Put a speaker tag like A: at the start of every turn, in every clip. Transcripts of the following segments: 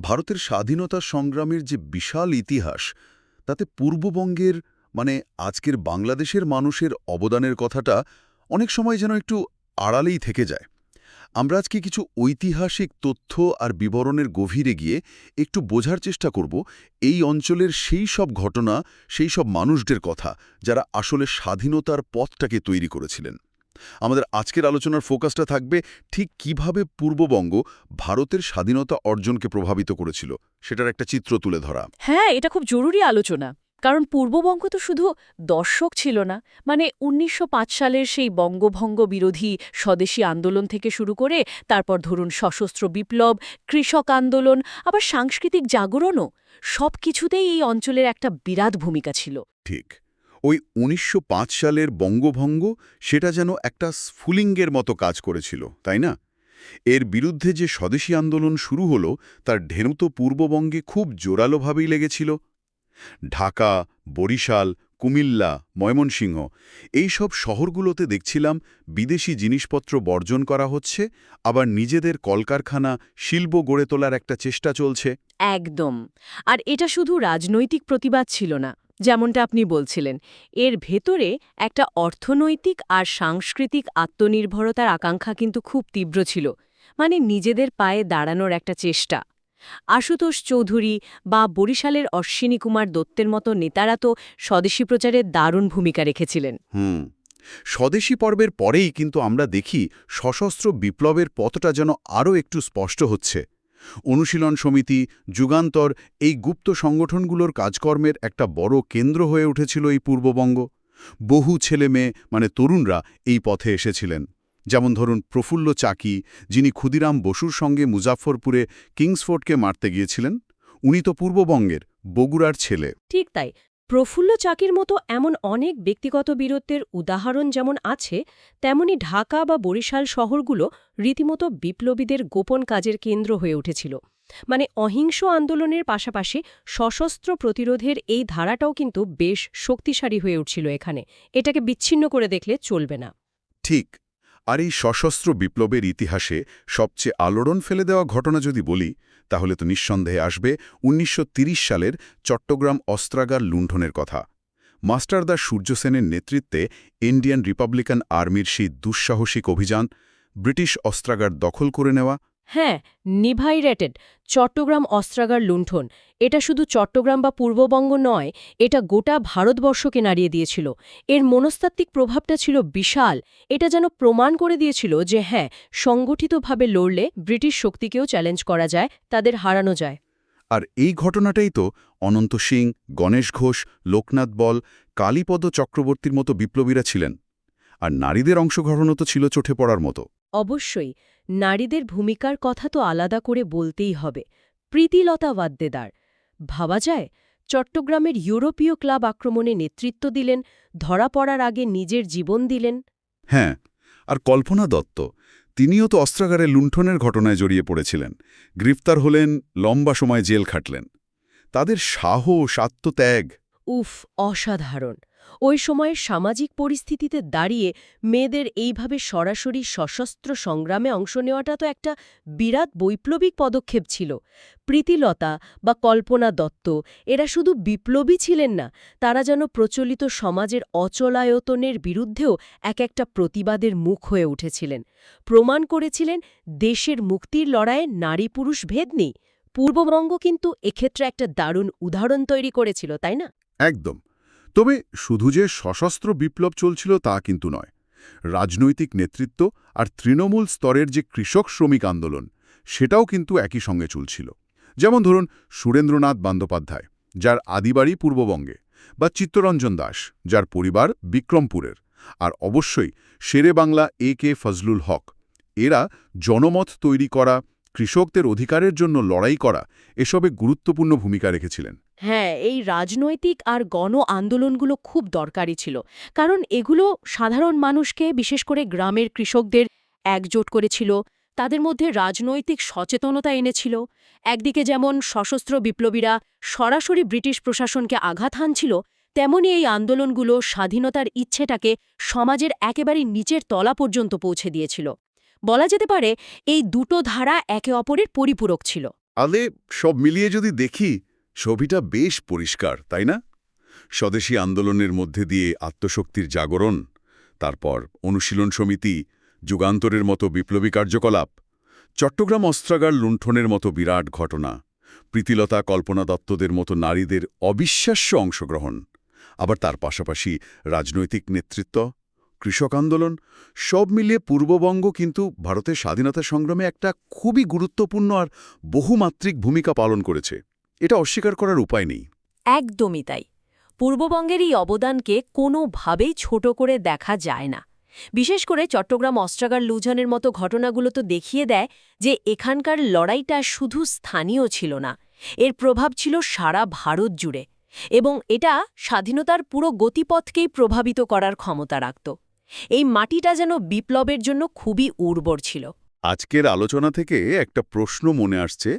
A: ভারতের স্বাধীনতা সংগ্রামের যে বিশাল ইতিহাস, তাতে পূর্ববঙ্গের মানে আজকের বাংলাদেশের মানুষের অবদানের কথাটা অনেক সময় যেন একটু আড়ালেই থেকে যায়। আমরা আজকে কিছু ঐতিহাসিক তথ্য আর বিবরণের গভীরে গিয়ে একটু বোঝার চেষ্টা করব এই অঞ্চলের সেই সব ঘটনা, সেই সব মানুষদের কথা যারা আসলে স্বাধীনতার পথটাকে তৈরি করেছিলেন। আমাদের আজকের আলোচনার ফোকাসটা থাকবে ঠিক কীভাবে পূর্ববঙ্গ ভারতের স্বাধীনতা অর্জনকে প্রভাবিত করেছিল সেটার একটা চিত্র তুলে ধরা।
B: হ্যাঁ এটা খুব জরুরি আলোচনা কারণ পূর্ববঙ্গ তো শুধু দর্শক ছিল না মানে উনিশশো পাঁচ সালের সেই বঙ্গভঙ্গ বিরোধী স্বদেশী আন্দোলন থেকে শুরু করে তারপর ধরুন সশস্ত্র বিপ্লব কৃষক আন্দোলন আবার সাংস্কৃতিক জাগরণও সব কিছুতেই এই অঞ্চলের একটা বিরাট ভূমিকা ছিল।
A: ঠিক। ওই উনিশশো পাঁচ সালের বঙ্গভঙ্গ সেটা যেন একটা স্ফুলিঙ্গের মতো কাজ করেছিল, তাই না? এর বিরুদ্ধে যে স্বদেশী আন্দোলন শুরু হলো, তার ঢেনু তো পূর্ববঙ্গে খুব জোরালোভাবেই লেগেছিল। ঢাকা, বরিশাল, কুমিল্লা, ময়মনসিংহ এই সব শহরগুলোতে দেখছিলাম বিদেশি জিনিসপত্র বর্জন করা হচ্ছে, আবার নিজেদের কলকারখানা, শিল্প গড়ে তোলার একটা চেষ্টা চলছে।
B: একদম। আর এটা শুধু রাজনৈতিক প্রতিবাদ ছিল না। যেমনটা আপনি বলছিলেন, এর ভেতরে একটা অর্থনৈতিক আর সাংস্কৃতিক আত্মনির্ভরতার আকাঙ্ক্ষা কিন্তু খুব তীব্র ছিল মানে নিজেদের পায়ে দাঁড়ানোর একটা চেষ্টা। আশুতোষ চৌধুরী বা বরিশালের অশ্বিনী কুমার দত্তের মতো নেতারা তো স্বদেশী প্রচারে দারুণ ভূমিকা রেখেছিলেন।
A: হুম, স্বদেশী পর্বের পরেই কিন্তু আমরা দেখি সশস্ত্র বিপ্লবের পথটা যেন আরও একটু স্পষ্ট হচ্ছে। অনুশীলন সমিতি, যুগান্তর এই গুপ্ত সংগঠনগুলোর কাজকর্মের একটা বড় কেন্দ্র হয়ে উঠেছিল এই পূর্ববঙ্গ। বহু ছেলে মেয়ে মানে তরুণরা এই পথে এসেছিলেন। যেমন ধরুন প্রফুল্ল চাকি, যিনি ক্ষুদিরাম বসুর সঙ্গে মুজাফরপুরে কিংসফোর্ডকে মারতে গিয়েছিলেন। উনি তো পূর্ববঙ্গের বগুড়ার ছেলে।
B: ঠিক তাই। প্রফুল্ল চাকির মতো এমন অনেক ব্যক্তিগত বীরত্বের উদাহরণ যেমন আছে, তেমনি ঢাকা বা বরিশাল শহরগুলো রীতিমতো বিপ্লবীদের গোপন কাজের কেন্দ্র হয়ে উঠেছিল। মানে অহিংস আন্দোলনের পাশাপাশি সশস্ত্র প্রতিরোধের এই ধারাটাও কিন্তু বেশ শক্তিশালী হয়ে উঠছিল এখানে। এটাকে বিচ্ছিন্ন করে দেখলে চলবে না।
A: ঠিক। আর এই সশস্ত্র বিপ্লবের ইতিহাসে সবচেয়ে আলোড়ন ফেলে দেওয়া ঘটনা যদি বলি, তাহলে তো নিঃসন্দেহে আসবে উনিশশো সালের চট্টগ্রাম অস্ত্রাগার লুণ্ঠনের কথা। মাস্টারদা সূর্যসেনের নেতৃত্বে ইন্ডিয়ান রিপাবলিকান আর্মির সেই দুঃসাহসিক অভিযান, ব্রিটিশ অস্ত্রাগার দখল করে নেওয়া
B: হ্যাঁ নিভাইরেটেড চট্টগ্রাম অস্ত্রাগার লুণ্ঠন। এটা শুধু চট্টগ্রাম বা পূর্ববঙ্গ নয় এটা গোটা ভারতবর্ষকে নাড়িয়ে দিয়েছিল। এর মনস্তাত্ত্বিক প্রভাবটা ছিল বিশাল। এটা যেন প্রমাণ করে দিয়েছিল যে হ্যাঁ সংগঠিতভাবে লড়লে ব্রিটিশ শক্তিকেও চ্যালেঞ্জ করা যায় তাদের হারানো যায়।
A: আর এই ঘটনাটাই তো অনন্ত সিং গণেশ ঘোষ লোকনাথ বল কালীপদ চক্রবর্তীর মতো বিপ্লবীরা ছিলেন। আর নারীদের অংশগ্রহণও তো ছিল চোখে পড়ার মতো।
B: অবশ্যই। নারীদের ভূমিকার কথা তো আলাদা করে বলতেই হবে। প্রীতিলতা ওয়াদ্দেদার। ভাবা যায় চট্টগ্রামের ইউরোপীয় ক্লাব আক্রমণে নেতৃত্ব দিলেন ধরা পড়ার আগে নিজের জীবন দিলেন।
A: হ্যাঁ আর কল্পনা দত্ত তিনিও তো অস্ত্রাগারে লুণ্ঠনের ঘটনায় জড়িয়ে পড়েছিলেন। গ্রেফতার হলেন লম্বা সময় জেল খাটলেন। তাদের সাহস আত্মত্যাগ।
B: উফ অসাধারণ। ওই সময়ের সামাজিক পরিস্থিতিতে দাঁড়িয়ে মেয়েদের এইভাবে সরাসরি সশস্ত্র সংগ্রামে অংশ নেওয়াটা তো একটা বিরাট বৈপ্লবিক পদক্ষেপ ছিল। প্রীতিলতা বা কল্পনা দত্ত, এরা শুধু বিপ্লবী ছিলেন না, তারা যেন প্রচলিত সমাজের অচলায়তনের বিরুদ্ধেও এক একটা প্রতিবাদের মুখ হয়ে উঠেছিলেন। প্রমাণ করেছিলেন দেশের মুক্তির লড়াইয়ে নারী পুরুষ ভেদ নেই। পূর্ববঙ্গ কিন্তু এক্ষেত্রে একটা দারুণ উদাহরণ তৈরি করেছিল, তাই না?
A: একদম। তবে শুধু যে সশস্ত্র বিপ্লব চলছিল তা কিন্তু নয়। রাজনৈতিক নেতৃত্ব আর তৃণমূল স্তরের যে কৃষক শ্রমিক আন্দোলন, সেটাও কিন্তু একই সঙ্গে চলছিল। যেমন ধরুন সুরেন্দ্রনাথ বন্দ্যোপাধ্যায়, যার আদিবাড়ি পূর্ববঙ্গে, বা চিত্তরঞ্জন দাস, যার পরিবার বিক্রমপুরের, আর অবশ্যই শেরে বাংলা এ কে ফজলুল হক, এরা জনমত তৈরি করা কৃষকদের অধিকারের জন্য লড়াই করা এসবে গুরুত্বপূর্ণ ভূমিকা রেখেছিলেন।
B: হ্যাঁ এই রাজনৈতিক আর গণ আন্দোলনগুলো খুব দরকারি ছিল, কারণ এগুলো সাধারণ মানুষকে, বিশেষ করে গ্রামের কৃষকদের, একজোট করেছিল, তাদের মধ্যে রাজনৈতিক সচেতনতা এনেছিল, একদিকে যেমন সশস্ত্র বিপ্লবীরা সরাসরি ব্রিটিশ প্রশাসনকে আঘাত হানছিল, তেমনি এই আন্দোলনগুলো স্বাধীনতার ইচ্ছেটাকে সমাজের একেবারে নিচের তলা পর্যন্ত পৌঁছে দিয়েছিল। বলা যেতে পারে, এই দুটো ধারা একে অপরের পরিপূরক ছিল।
A: আলে, সব মিলিয়ে যদি দেখি, ছবিটা বেশ পরিষ্কার, তাই না? স্বদেশী আন্দোলনের মধ্যে দিয়ে আত্মশক্তির জাগরণ, তারপর অনুশীলন সমিতি, যুগান্তরের মতো বিপ্লবী কার্যকলাপ, চট্টগ্রাম অস্ত্রাগার লুণ্ঠনের মতো বিরাট ঘটনা, প্রীতিলতা কল্পনা দত্তদের মতো নারীদের অবিশ্বাস্য অংশগ্রহণ, আবার তার পাশাপাশি রাজনৈতিক নেতৃত্ব কৃষক আন্দোলন, সব মিলিয়ে পূর্ববঙ্গ কিন্তু ভারতের স্বাধীনতা সংগ্রামে একটা খুবই গুরুত্বপূর্ণ আর বহুমাত্রিক ভূমিকা পালন করেছে। এটা অস্বীকার করার উপায় নেই।
B: একদমই তাই। পূর্ববঙ্গের এই অবদানকে কোনোভাবেই ছোট করে দেখা যায় না। বিশেষ করে চট্টগ্রাম অস্ত্রাগার লুঝনের মতো ঘটনাগুলো তো দেখিয়ে দেয় যে এখানকার লড়াইটা শুধু স্থানীয় ছিল না, এর প্রভাব ছিল সারা ভারত জুড়ে এবং এটা স্বাধীনতার পুরো গতিপথকেই প্রভাবিত করার ক্ষমতা রাখত। এই মাটিটা যেন বিপ্লবের জন্য খুবই উর্বর ছিল।
A: আজকের আলোচনা থেকে একটা প্রশ্ন মনে আসছে,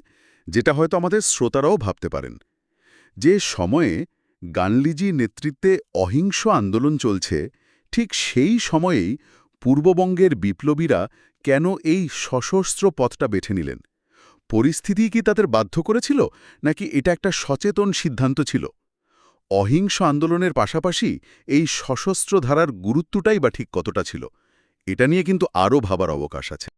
A: যেটা হয়তো আমাদের শ্রোতারাও ভাবতে পারেন। যে সময়ে গানলিজি নেতৃত্বে অহিংস আন্দোলন চলছে, ঠিক সেই সময়েই পূর্ববঙ্গের বিপ্লবীরা কেন এই সশস্ত্র পথটা বেছে নিলেন? পরিস্থিতি কি তাদের বাধ্য করেছিল, নাকি এটা একটা সচেতন সিদ্ধান্ত ছিল? অহিংস আন্দোলনের পাশাপাশি এই সশস্ত্র ধারার গুরুত্বটাই বা ঠিক কতটা ছিল, এটা নিয়ে কিন্তু আরও ভাবার অবকাশ আছে।